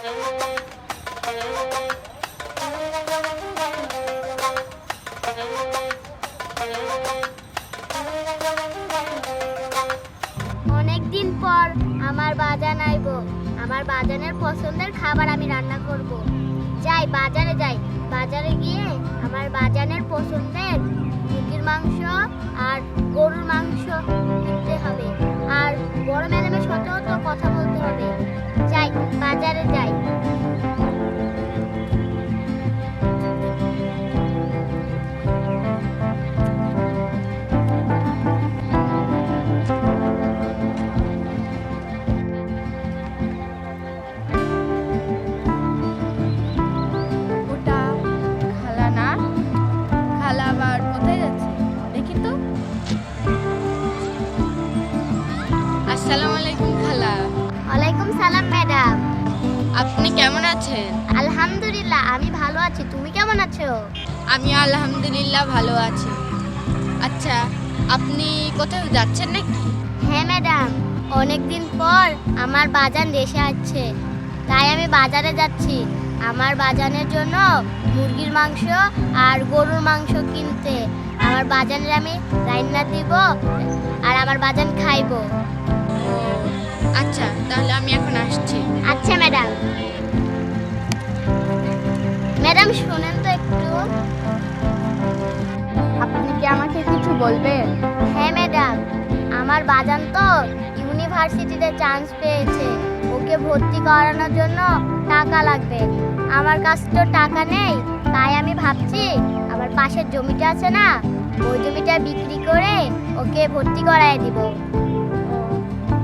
অনেক দিন পর আমার বাজান আইব। আমার বাজানের পছন্দের খাবার আমি রান্না করব। যাই, বাজারে যাই। বাজারে গিয়ে আমার বাজানের পছন্দের মুরগির মাংস আর গরুর মাংস কিনতে হবে। আর বড় ম্যাডামের সাথেও তো কথা বলতে সালাম ম্যাডাম। আপনি কেমন আছেন? আলহামদুলিল্লাহ আমি ভালো আছি। তুমি কেমন আছো? আমি আলহামদুলিল্লাহ ভালো আছি। আচ্ছা আপনি কোথাও যাচ্ছেন নাকি? হ্যাঁ ম্যাডাম। অনেকদিন পর আমার বাজান দেশে আসছে। তাই আমি বাজারে যাচ্ছি। আমার বাজানের জন্য মুরগির মাংস আর গরুর মাংস কিনতে। আমার বাজানের আমি রান্না দিব আর আমার বাজান খাইবো। তাহলে আমি এখন আসছি। আচ্ছা ম্যাডাম। ম্যাডাম শুনেন তো একটু। আপনি কি আমাকে কিছু বলবেন? হ্যাঁ ম্যাডাম। আমার বাজান তো ইউনিভার্সিটিতে চান্স পেয়েছে। ওকে ভর্তি করানোর জন্য টাকা লাগবে। আমার কাছে তো টাকা নেই তাই আমি ভাবছি আমার পাশের জমিটা আছে না ওই জমিটা বিক্রি করে ওকে ভর্তি করায় দিব।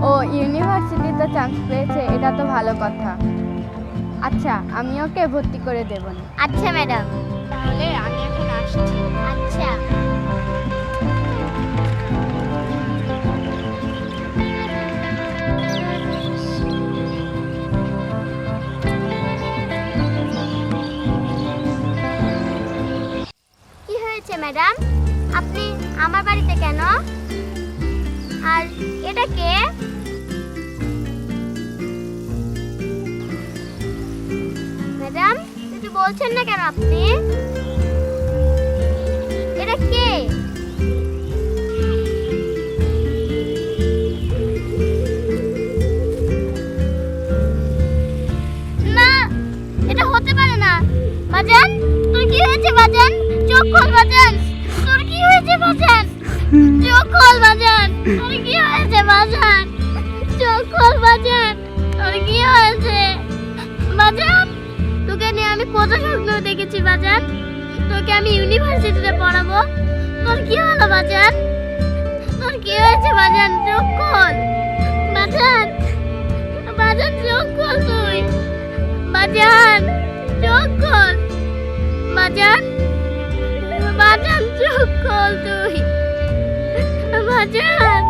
ও ইউনিভার্সিটিতে চান্স পেয়েছে এটা তো ভালো কথা। আচ্ছা আমি ওকে ভর্তি করে দেব আচ্ছা ম্যাডাম। তাহলে আমি এখন আসছি। আচ্ছা। কি হয়েছে ম্যাডাম? আপনি আমার বাড়িতে কেন? আর এটা কে? ম্যাডাম, কিছু বলছেন না কেন আপনি? এটা কে? না, এটা হতে পারে না। বাজান, তোর কি হয়েছে বাজান? চোখ খোল বাজান। তোর কি হয়েছে বাজান? চোখ খোল বাজান। তোর কি হয়েছে বাজান? চোখ খোল বাজান। তোর কি হয়েছে? বাজান কত স্বপ্ন দেখেছি, বাজান। তোকে আমি ইউনিভার্সিটিতে পড়াবো। তোর কি হলো, বাজান? তোর কি হয়েছে, বাজান? চোখ খোল। বাজান বাজান, চোখ খোল তুই। বাজান, চোখ খোল। বাজান বাজান, চোখ খোল তুই। বাজান